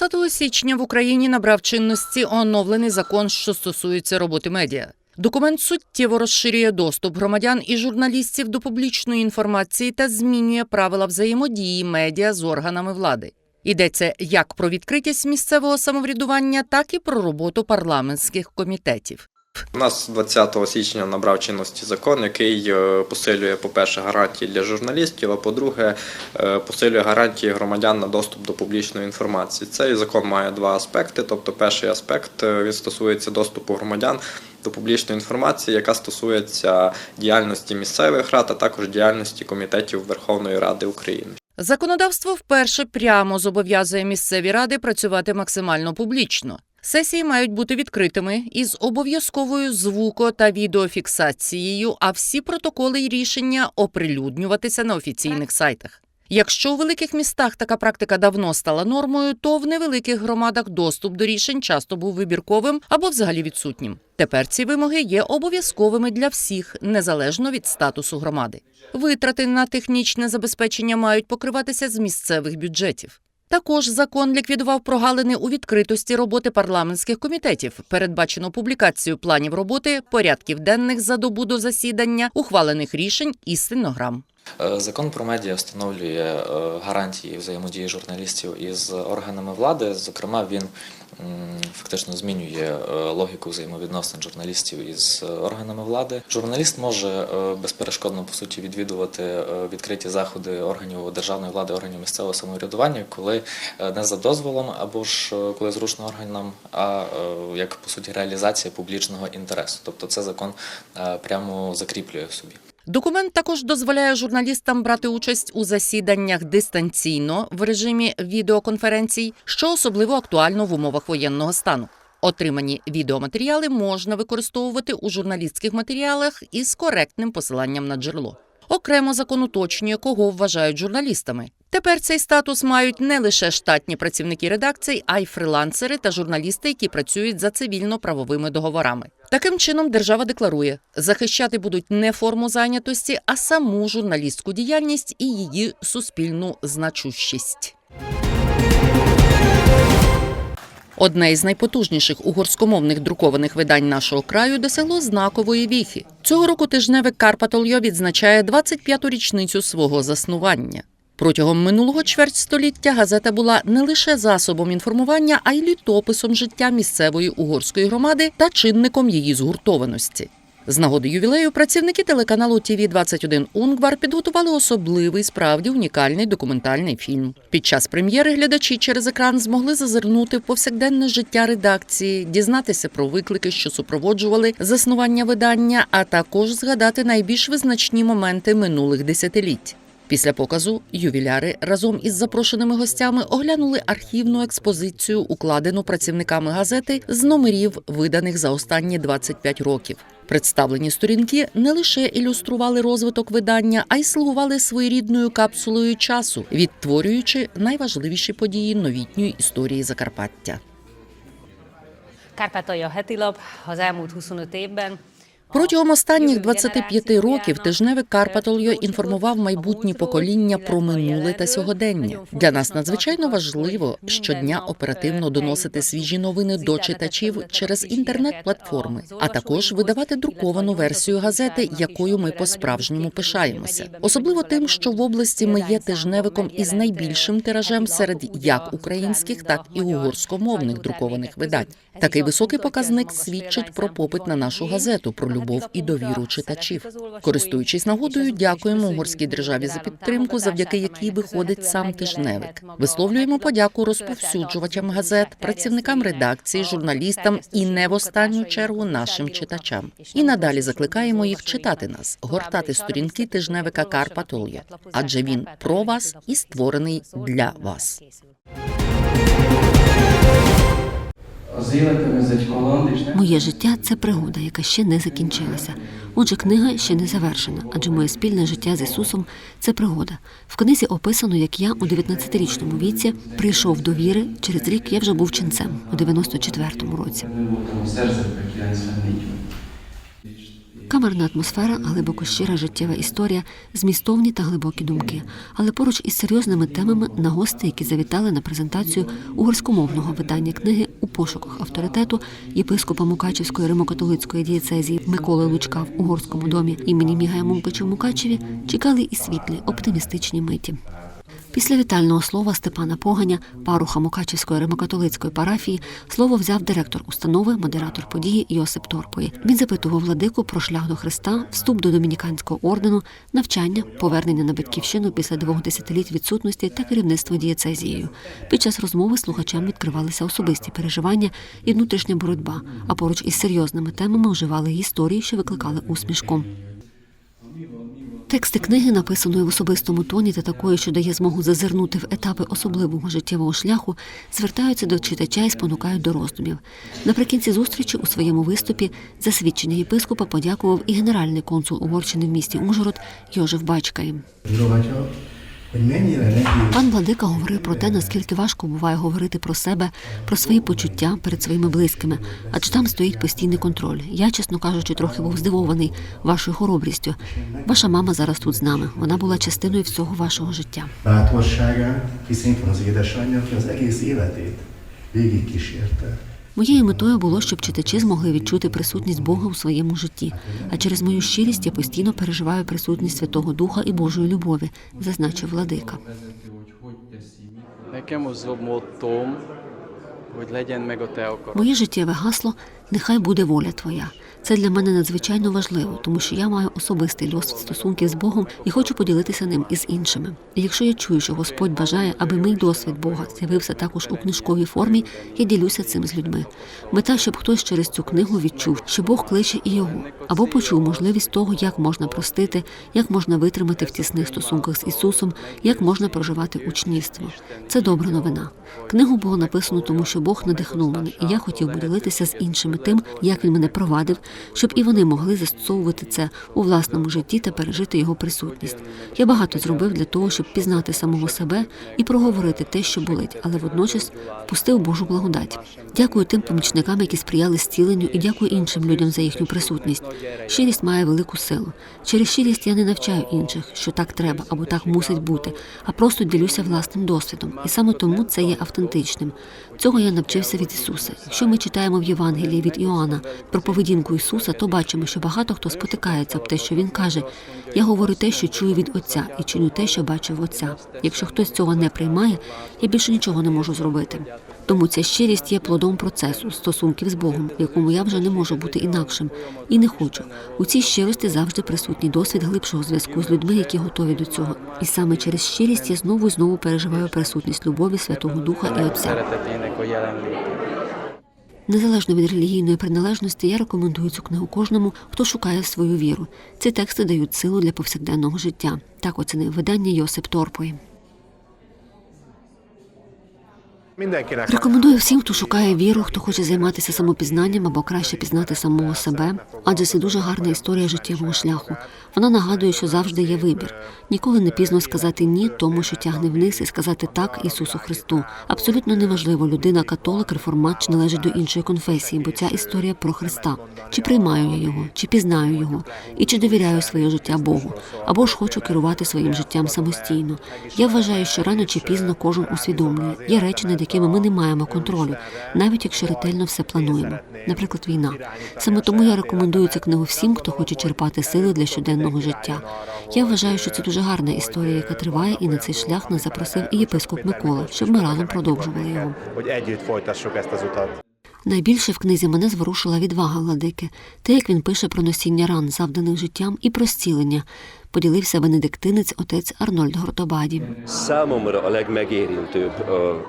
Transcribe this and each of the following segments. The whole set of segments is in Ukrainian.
20 січня в Україні набрав чинності оновлений закон, що стосується роботи медіа. Документ суттєво розширює доступ громадян і журналістів до публічної інформації та змінює правила взаємодії медіа з органами влади. Йдеться як про відкритість місцевого самоврядування, так і про роботу парламентських комітетів. У нас 20 січня набрав чинності закон, який е, посилює, по-перше, гарантії для журналістів, а по-друге, е, посилює гарантії громадян на доступ до публічної інформації. Цей закон має два аспекти. Тобто, перший аспект е, він стосується доступу громадян до публічної інформації, яка стосується діяльності місцевих рад, а також діяльності комітетів Верховної Ради України. Законодавство вперше прямо зобов'язує місцеві ради працювати максимально публічно. Сесії мають бути відкритими із обов'язковою звуко та відеофіксацією, а всі протоколи й рішення оприлюднюватися на офіційних сайтах. Якщо у великих містах така практика давно стала нормою, то в невеликих громадах доступ до рішень часто був вибірковим або взагалі відсутнім. Тепер ці вимоги є обов'язковими для всіх, незалежно від статусу громади. Витрати на технічне забезпечення мають покриватися з місцевих бюджетів. Також закон ліквідував прогалини у відкритості роботи парламентських комітетів. Передбачено публікацію планів роботи, порядків денних за добу до засідання, ухвалених рішень і стенограм. Е, Закон про медіа встановлює е, гарантії взаємодії журналістів із органами влади. Зокрема, він фактично змінює е, логіку взаємовідносин журналістів із органами влади. Журналіст може безперешкодно по суті відвідувати відкриті заходи органів державної влади, органів місцевого самоврядування, коли не за дозволом або ж коли зручно органам, а як по суті реалізація публічного інтересу. Тобто, це закон прямо закріплює собі. Документ також дозволяє журналістам брати участь у засіданнях дистанційно в режимі відеоконференцій, що особливо актуально в умовах воєнного стану. Отримані відеоматеріали можна використовувати у журналістських матеріалах із коректним посиланням на джерело. Окремо закон уточнює, кого вважають журналістами. Тепер цей статус мають не лише штатні працівники редакцій, а й фрилансери та журналісти, які працюють за цивільно-правовими договорами. Таким чином, держава декларує, захищати будуть не форму зайнятості, а саму журналістську діяльність і її суспільну значущість. Одне із найпотужніших угорськомовних друкованих видань нашого краю досягло знакової віхи. Цього року тижневик Карпатольо відзначає 25-ту річницю свого заснування. Протягом минулого чвертьстоліття газета була не лише засобом інформування, а й літописом життя місцевої угорської громади та чинником її згуртованості. З нагоди ювілею працівники телеканалу ТВ 21 Унгвар підготували особливий, справді унікальний документальний фільм. Під час прем'єри глядачі через екран змогли зазирнути в повсякденне життя редакції, дізнатися про виклики, що супроводжували заснування видання, а також згадати найбільш визначні моменти минулих десятиліть. Після показу ювіляри разом із запрошеними гостями оглянули архівну експозицію, укладену працівниками газети з номерів, виданих за останні 25 років. Представлені сторінки не лише ілюстрували розвиток видання, а й слугували своєрідною капсулою часу, відтворюючи найважливіші події новітньої історії Закарпаття. Kárpátalja hetilap az elmúlt 25 évben. Протягом останніх 25 років тижневик Карпатольо інформував майбутні покоління про минуле та сьогодення. Для нас надзвичайно важливо щодня оперативно доносити свіжі новини до читачів через інтернет-платформи, а також видавати друковану версію газети, якою ми по-справжньому пишаємося. Особливо тим, що в області ми є тижневиком із найбільшим тиражем серед як українських, так і угорськомовних друкованих видань. Такий високий показник свідчить про попит на нашу газету, про любов і довіру читачів. Користуючись нагодою, дякуємо угорській державі за підтримку, завдяки якій виходить сам тижневик. Висловлюємо подяку розповсюджувачам газет, працівникам редакції, журналістам і не в останню чергу нашим читачам. І надалі закликаємо їх читати нас, гортати сторінки тижневика Карпатолія, адже він про вас і створений для вас. Моє життя це пригода, яка ще не закінчилася. Отже, книга ще не завершена, адже моє спільне життя з Ісусом це пригода. В книзі описано, як я у 19-річному віці прийшов до віри. Через рік я вже був ченцем у 94-му році. Камерна атмосфера, глибоко щира життєва історія, змістовні та глибокі думки. Але поруч із серйозними темами на гости, які завітали на презентацію угорськомовного видання книги у пошуках авторитету єпископа Мукачівської римокатолицької дієцезії Миколи Лучка в угорському домі імені Мігая Мумпича в Мукачеві, чекали і світлі, оптимістичні миті. Після вітального слова Степана Поганя, паруха Мукачівської римокатолицької парафії, слово взяв директор установи, модератор події Йосип Торпої. Він запитував владику про шлях до Христа, вступ до домініканського ордену, навчання, повернення на батьківщину після двох десятиліть відсутності та керівництво дієцезією. Під час розмови слухачам відкривалися особисті переживання і внутрішня боротьба, а поруч із серйозними темами вживали історії, що викликали усмішку. Тексти книги, написаної в особистому тоні та такої, що дає змогу зазирнути в етапи особливого життєвого шляху, звертаються до читача і спонукають до роздумів. Наприкінці зустрічі у своєму виступі за свідчення єпископа подякував і генеральний консул Угорщини в місті Ужгород Йожев Бачкай. Пан Владика говорив про те, наскільки важко буває говорити про себе, про свої почуття перед своїми близькими, адже там стоїть постійний контроль. Я, чесно кажучи, трохи був здивований вашою хоробрістю. Ваша мама зараз тут з нами. Вона була частиною всього вашого життя. bátorságán, hiszen az édesanyja, aki az egész. Моєю метою було, щоб читачі змогли відчути присутність Бога у своєму житті. А через мою щирість я постійно переживаю присутність Святого Духа і Божої любові, зазначив владика. Моє життєве гасло нехай буде воля твоя. Це для мене надзвичайно важливо, тому що я маю особистий досвід стосунків з Богом і хочу поділитися ним із іншими. І якщо я чую, що Господь бажає, аби мій досвід Бога з'явився також у книжковій формі, я ділюся цим з людьми. Мета, щоб хтось через цю книгу відчув, що Бог кличе і його, або почув можливість того, як можна простити, як можна витримати в тісних стосунках з Ісусом, як можна проживати учнівство. Це добра новина. Книгу було написано, тому що Бог надихнув мене, і я хотів поділитися з іншими тим, як він мене провадив, щоб і вони могли застосовувати це у власному житті та пережити його присутність. Я багато зробив для того, щоб пізнати самого себе і проговорити те, що болить, але водночас впустив Божу благодать. Дякую тим помічникам, які сприяли зціленню, і дякую іншим людям за їхню присутність. Щирість має велику силу. Через щирість я не навчаю інших, що так треба або так мусить бути, а просто ділюся власним досвідом. І саме тому це є автентичним. Цього я навчився від Ісуса. Якщо ми читаємо в Євангелії від Іоанна про поведінку Ісуса, то бачимо, що багато хто спотикається об те, що він каже: Я говорю те, що чую від Отця, і чиню те, що бачив Отця. Якщо хтось цього не приймає, я більше нічого не можу зробити. Тому ця щирість є плодом процесу стосунків з Богом, в якому я вже не можу бути інакшим і не хочу. У цій щирості завжди присутній досвід глибшого зв'язку з людьми, які готові до цього. І саме через щирість я знову і знову переживаю присутність любові Святого Духа і Отця. Незалежно від релігійної приналежності, я рекомендую цю книгу кожному, хто шукає свою віру. Ці тексти дають силу для повсякденного життя. Так оцінив видання Йосип Торпої. Рекомендую всім, хто шукає віру, хто хоче займатися самопізнанням або краще пізнати самого себе, адже це дуже гарна історія життєвого шляху. Вона нагадує, що завжди є вибір. Ніколи не пізно сказати ні тому, що тягне вниз, і сказати так Ісусу Христу. Абсолютно неважливо, людина католик, реформат чи належить до іншої конфесії, бо ця історія про Христа. Чи приймаю я його, чи пізнаю його, і чи довіряю своє життя Богу, або ж хочу керувати своїм життям самостійно. Я вважаю, що рано чи пізно кожен усвідомлює. Є речі, над якими ми не маємо контролю, навіть якщо ретельно все плануємо. Наприклад, війна. Саме тому я рекомендую цю книгу всім, хто хоче черпати сили для щоденного життя. Я вважаю, що це дуже гарна історія, яка триває, і на цей шлях нас запросив і єпископ Микола, щоб ми разом продовжували його. Найбільше в книзі мене зворушила відвага владики, те, як він пише про носіння ран, завданих життям, і про зцілення. Поділився бенедиктинець отець Арнольд Гортобаді. A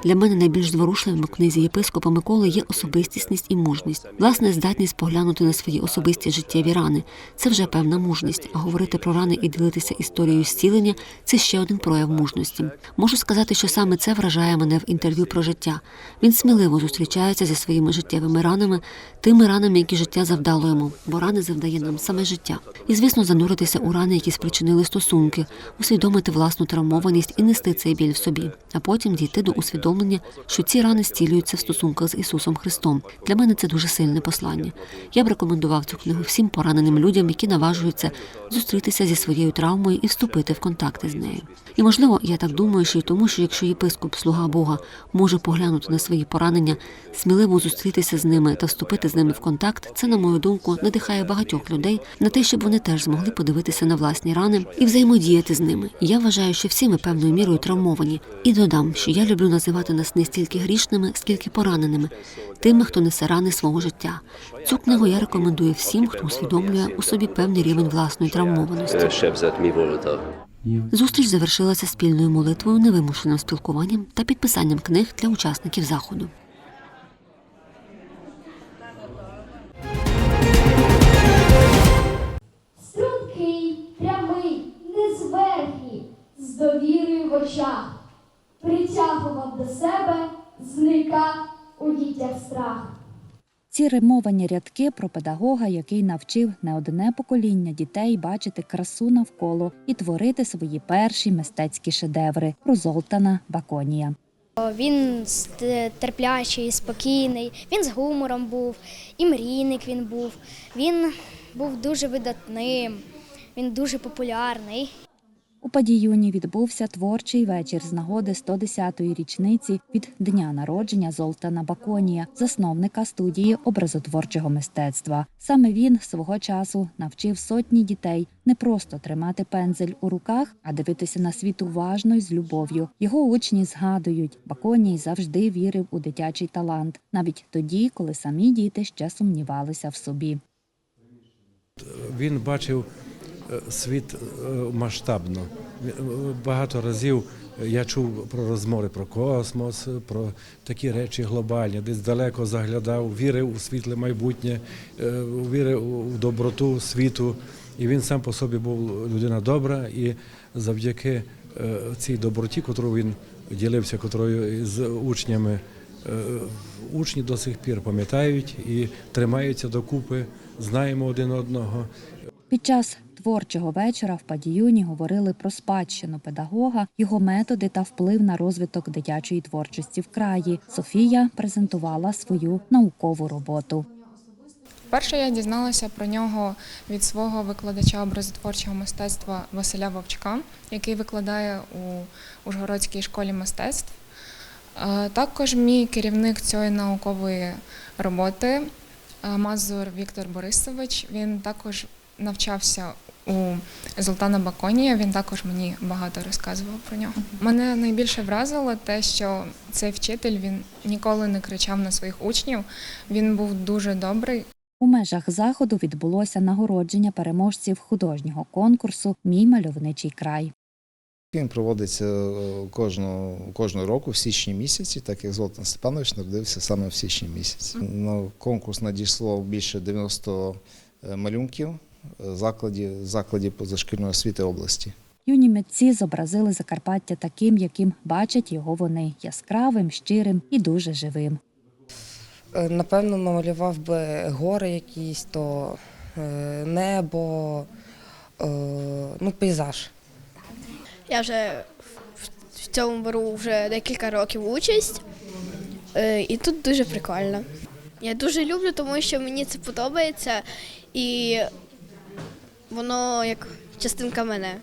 Для мене найбільш зворушливим у книзі єпископа Миколи є особистісність і мужність. Власне, здатність поглянути на свої особисті життєві рани. Це вже певна мужність. А говорити про рани і ділитися історією зцілення це ще один прояв мужності. Можу сказати, що саме це вражає мене в інтерв'ю про життя. Він сміливо зустрічається зі своїми життєвими ранами, тими ранами, які життя завдало йому, бо рани завдає нам саме життя. І звісно, зануритися у рани, які спричинили спричинили стосунки, усвідомити власну травмованість і нести цей біль в собі, а потім дійти до усвідомлення, що ці рани зцілюються в стосунках з Ісусом Христом. Для мене це дуже сильне послання. Я б рекомендував цю книгу всім пораненим людям, які наважуються зустрітися зі своєю травмою і вступити в контакти з нею. І можливо, я так думаю, що й тому, що якщо єпископ, слуга Бога, може поглянути на свої поранення, сміливо зустрітися з ними та вступити з ними в контакт, це, на мою думку, надихає багатьох людей на те, щоб вони теж змогли подивитися на власні рани і взаємодіяти з ними. Я вважаю, що всі ми певною мірою травмовані. І додам, що я люблю називати нас не стільки грішними, скільки пораненими, тими, хто несе рани свого життя. Цю книгу я рекомендую всім, хто усвідомлює у собі певний рівень власної травмованості. Зустріч завершилася спільною молитвою, невимушеним спілкуванням та підписанням книг для учасників заходу. В очах, притягував до себе, зникав у дітях страх. Ці римовані рядки про педагога, який навчив не одне покоління дітей бачити красу навколо і творити свої перші мистецькі шедеври про Золтана Баконія. Він терплячий, спокійний, він з гумором був, і мрійник він був. Він був дуже видатним, він дуже популярний. У Падіюні відбувся творчий вечір з нагоди 110-ї річниці від дня народження Золтана Баконія, засновника студії образотворчого мистецтва. Саме він свого часу навчив сотні дітей не просто тримати пензель у руках, а дивитися на світ уважно й з любов'ю. Його учні згадують, Баконій завжди вірив у дитячий талант, навіть тоді, коли самі діти ще сумнівалися в собі. Він бачив світ е, масштабно. Е, Багато разів я чув про розмови про космос, про такі речі глобальні, десь далеко заглядав, вірив у світле майбутнє, е, вірив у доброту світу. І він сам по собі був людина добра, і завдяки е, цій доброті, котру він ділився, котрою з учнями, е, учні до сих пір пам'ятають і тримаються докупи, знаємо один одного. Під час творчого вечора в Падіюні говорили про спадщину педагога, його методи та вплив на розвиток дитячої творчості в краї. Софія презентувала свою наукову роботу. Перше я дізналася про нього від свого викладача образотворчого мистецтва Василя Вовчка, який викладає у Ужгородській школі мистецтв. Е, Також мій керівник цієї наукової роботи е, Мазур Віктор Борисович. Він також навчався у Золтана Баконія. Він також мені багато розказував про нього. Мене найбільше вразило те, що цей вчитель він ніколи не кричав на своїх учнів. Він був дуже добрий. У межах заходу відбулося нагородження переможців художнього конкурсу Мій мальовничий край. Він проводиться е, кожного, кожного року в січні місяці, так як Золотан Степанович народився саме в січні місяці. На конкурс надійшло більше 90 малюнків закладів, закладів позашкільної освіти області. Юні митці зобразили Закарпаття таким, яким бачать його вони яскравим, щирим і дуже живим. Е, Напевно, намалював би гори якісь, то е, небо, е, ну, пейзаж. Я вже в цьому беру вже декілька років участь, і тут дуже прикольно. Я дуже люблю, тому що мені це подобається, і воно як частинка мене.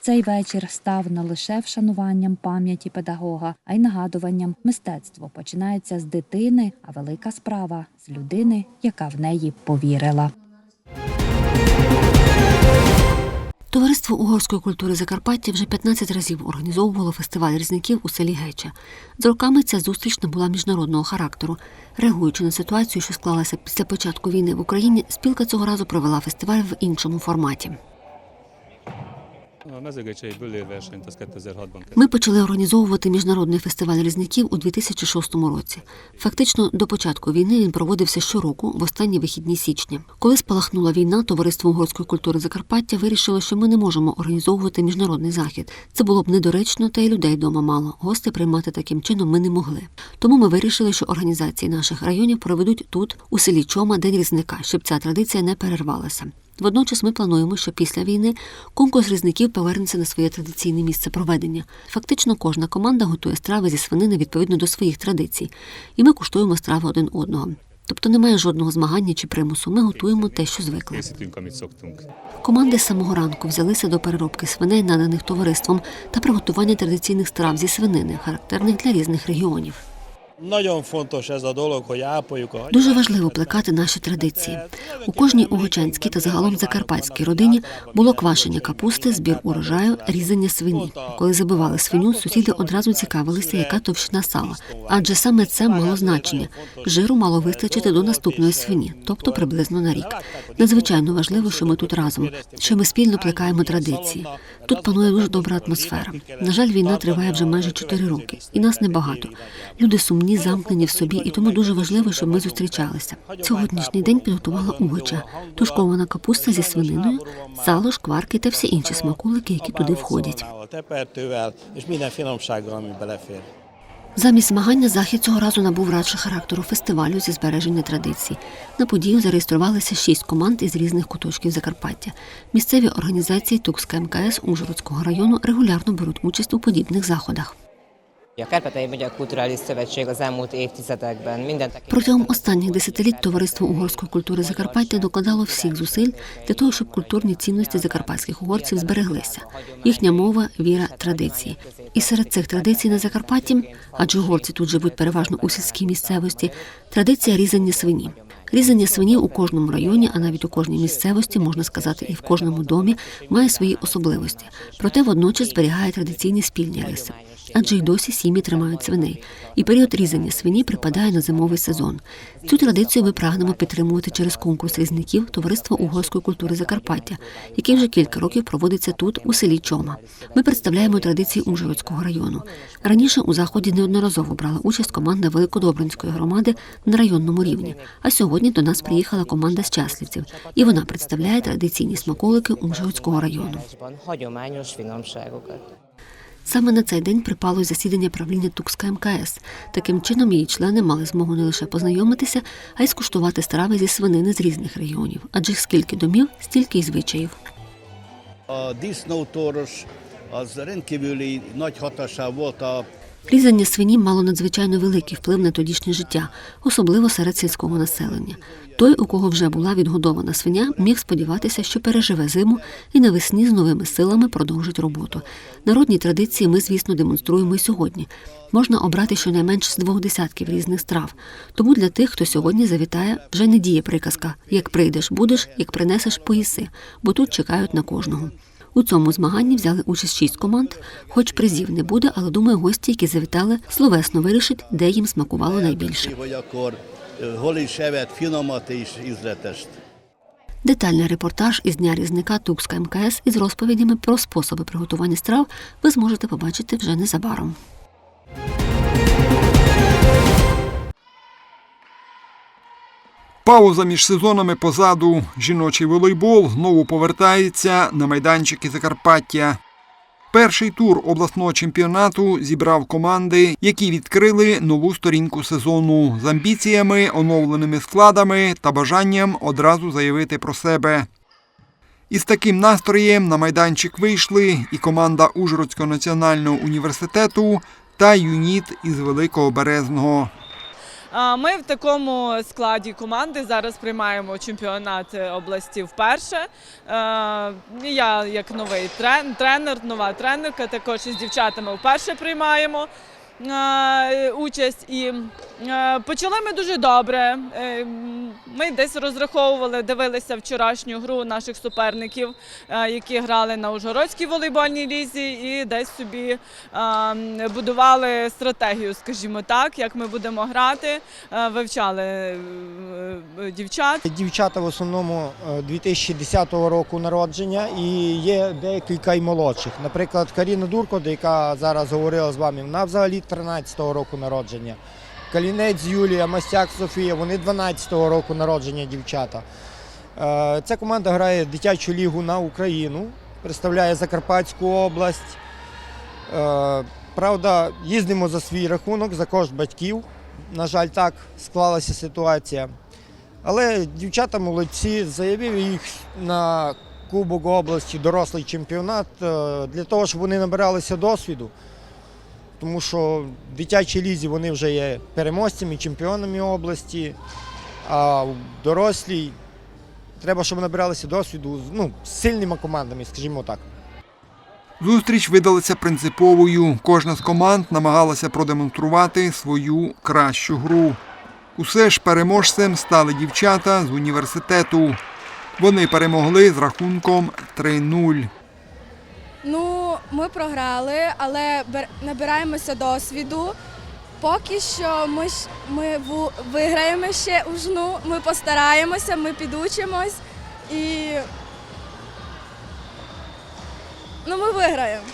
Цей вечір став не лише вшануванням пам'яті педагога, а й нагадуванням мистецтво починається з дитини, а велика справа з людини, яка в неї повірила. Товариство угорської культури Закарпаття вже 15 разів організовувало фестиваль різників у селі Геча. З роками ця зустріч набула міжнародного характеру. Реагуючи на ситуацію, що склалася після початку війни в Україні, спілка цього разу провела фестиваль в іншому форматі. A mezőgecei bölőversenyt az 2006-ban Ми почали організовувати міжнародний фестиваль різників у 2006 році. Фактично, до початку війни він проводився щороку в останні вихідні січня. Коли спалахнула війна, товариство угорської культури Закарпаття вирішило, що ми не можемо організовувати міжнародний захід. Це було б недоречно, та й людей дома мало. Гостей приймати таким чином ми не могли. Тому ми вирішили, що організації наших районів проведуть тут, у селі Чома, день різника, щоб ця традиція не перервалася. Водночас ми плануємо, що після війни конкурс різників повернеться на своє традиційне місце проведення. Фактично, кожна команда готує страви зі свинини відповідно до своїх традицій, і ми куштуємо страви один одного. Тобто немає жодного змагання чи примусу. Ми готуємо те, що звикли. Команди з самого ранку взялися до переробки свиней, наданих товариством, та приготування традиційних страв зі свинини, характерних для різних регіонів. Дуже важливо плекати наші традиції. У кожній угочанській та загалом закарпатській родині було квашення капусти, збір урожаю, різання свині. Коли забивали свиню, сусіди одразу цікавилися, яка товщина сала, адже саме це мало значення. Жиру мало вистачити до наступної свині, тобто приблизно на рік. Надзвичайно важливо, що ми тут разом, що ми спільно плекаємо традиції. Тут панує дуже добра атмосфера. На жаль, війна триває вже майже 4 роки, і нас небагато. Люди сумні, замкнені в собі, і тому дуже важливо, щоб ми зустрічалися. Сьогоднішній день підготувала угоча, тушкована капуста зі свининою, сало, шкварки та всі інші смаколики, які туди входять. Замість змагання захід цього разу набув радше характеру фестивалю зі збереження традицій. На подію зареєструвалися шість команд із різних куточків Закарпаття. Місцеві організації Тукська МКС Ужгородського району регулярно беруть участь у подібних заходах. A Kárpátaljai Magyar Kulturális Szövetség az elmúlt évtizedekben minden Протягом останніх десятиліть товариство угорської культури Закарпаття докладало всіх зусиль для того, щоб культурні цінності закарпатських угорців збереглися. Їхня мова, віра, традиції. І серед цих традицій на Закарпатті, адже угорці тут живуть переважно у сільській місцевості, традиція різання свині. Різання свині у кожному районі, а навіть у кожній місцевості, можна сказати, і в кожному домі має свої особливості, проте водночас зберігає традиційні спільні риси. Адже й досі сім'ї тримають свиней, і період різання свині припадає на зимовий сезон. Цю традицію ми прагнемо підтримувати через конкурс різників Товариства угорської культури Закарпаття, який вже кілька років проводиться тут, у селі Чома. Ми представляємо традиції Ужгородського району. Раніше у заході неодноразово брала участь команда Великодобринської громади на районному рівні. А сьогодні до нас приїхала команда з Часлівців, і вона представляє традиційні смаколики Ужгородського району. Саме на цей день припало засідання правління Тукска МКС. Таким чином її члени мали змогу не лише познайомитися, а й скуштувати страви зі свинини з різних регіонів. Адже скільки домів, стільки й звичаїв. Дійсно, торож з ринки nagy hatással volt Різання свині мало надзвичайно великий вплив на тодішнє життя, особливо серед сільського населення. Той, у кого вже була відгодована свиня, міг сподіватися, що переживе зиму і навесні з новими силами продовжить роботу. Народні традиції ми, звісно, демонструємо і сьогодні. Можна обрати щонайменше з двох десятків різних страв. Тому для тих, хто сьогодні завітає, вже не діє приказка: як прийдеш, будеш, як принесеш, поїси, бо тут чекають на кожного. У цьому змаганні взяли участь шість команд, хоч призів не буде, але думаю, гості, які завітали, словесно вирішать, де їм смакувало найбільше. Детальний репортаж із дня різника Тукська МКС із розповідями про способи приготування страв ви зможете побачити вже незабаром. Пауза між сезонами позаду. Жіночий волейбол знову повертається на майданчики Закарпаття. Перший тур обласного чемпіонату зібрав команди, які відкрили нову сторінку сезону з амбіціями, оновленими складами та бажанням одразу заявити про себе. Із таким настроєм на майданчик вийшли і команда Ужгородського національного університету та юніт із Великого Березного. Ми в такому складі команди зараз приймаємо чемпіонат області вперше. Е, Я як новий тренер, нова тренерка, також із дівчатами вперше приймаємо е, участь. Е, почали ми дуже добре. Е, Ми десь розраховували, дивилися вчорашню гру наших суперників, е, які грали на Ужгородській волейбольній лізі, і десь собі е, будували стратегію, скажімо так, як ми будемо грати, Е, вивчали е, е, дівчат. Дівчата в основному е, 2010 року народження і є декілька й молодших. Наприклад, Каріна Дурко, яка зараз говорила з вами, вона взагалі 13-го року народження. Калінець Юлія, Мастяк Софія, вони 12-го року народження дівчата. Е, Ця команда грає дитячу лігу на Україну, представляє Закарпатську область. Е, Правда, їздимо за свій рахунок, за кошт батьків. На жаль, так склалася ситуація. Але дівчата молодці, заявив їх на Кубок області, дорослий чемпіонат е, для того, щоб вони набиралися досвіду. Тому що в дитячій лізі вони вже є переможцями, чемпіонами області, а в дорослій треба, щоб набиралися досвіду ну, з сильними командами, скажімо так. Зустріч видалася принциповою. Кожна з команд намагалася продемонструвати свою кращу гру. Усе ж переможцем стали дівчата з університету. Вони перемогли з рахунком 3-0. Ну, ми програли, але набираємося досвіду. Поки що ми, ми виграємо ще у жну, ми постараємося, ми підучимось і ну, ми виграємо.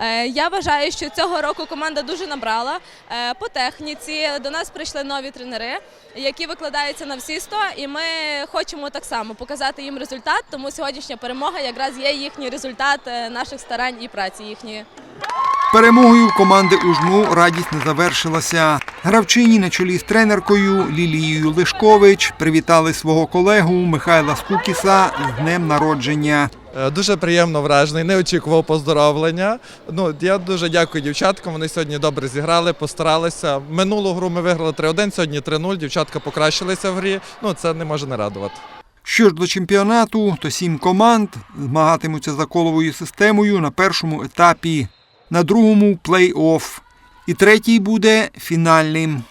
Е, Я вважаю, що цього року команда дуже набрала е, по техніці. До нас прийшли нові тренери, які викладаються на всі 100, і ми хочемо так само показати їм результат. Тому сьогоднішня перемога якраз є їхній результат е, наших старань і праці їхньої. Перемогою команди Ужну радість не завершилася. Гравчині на чолі з тренеркою Лілією Лишкович привітали свого колегу Михайла Скукіса з днем народження. Е, Дуже приємно вражений, не очікував поздоровлення. Ну, я дуже дякую дівчаткам. Вони сьогодні добре зіграли, постаралися. Минулу гру ми виграли 3-1, сьогодні 3-0. Дівчатка покращилися в грі. Ну, це не може не радувати. Що ж до чемпіонату, то сім команд змагатимуться за коловою системою на першому етапі, на другому плей-офф. І третій буде фінальним.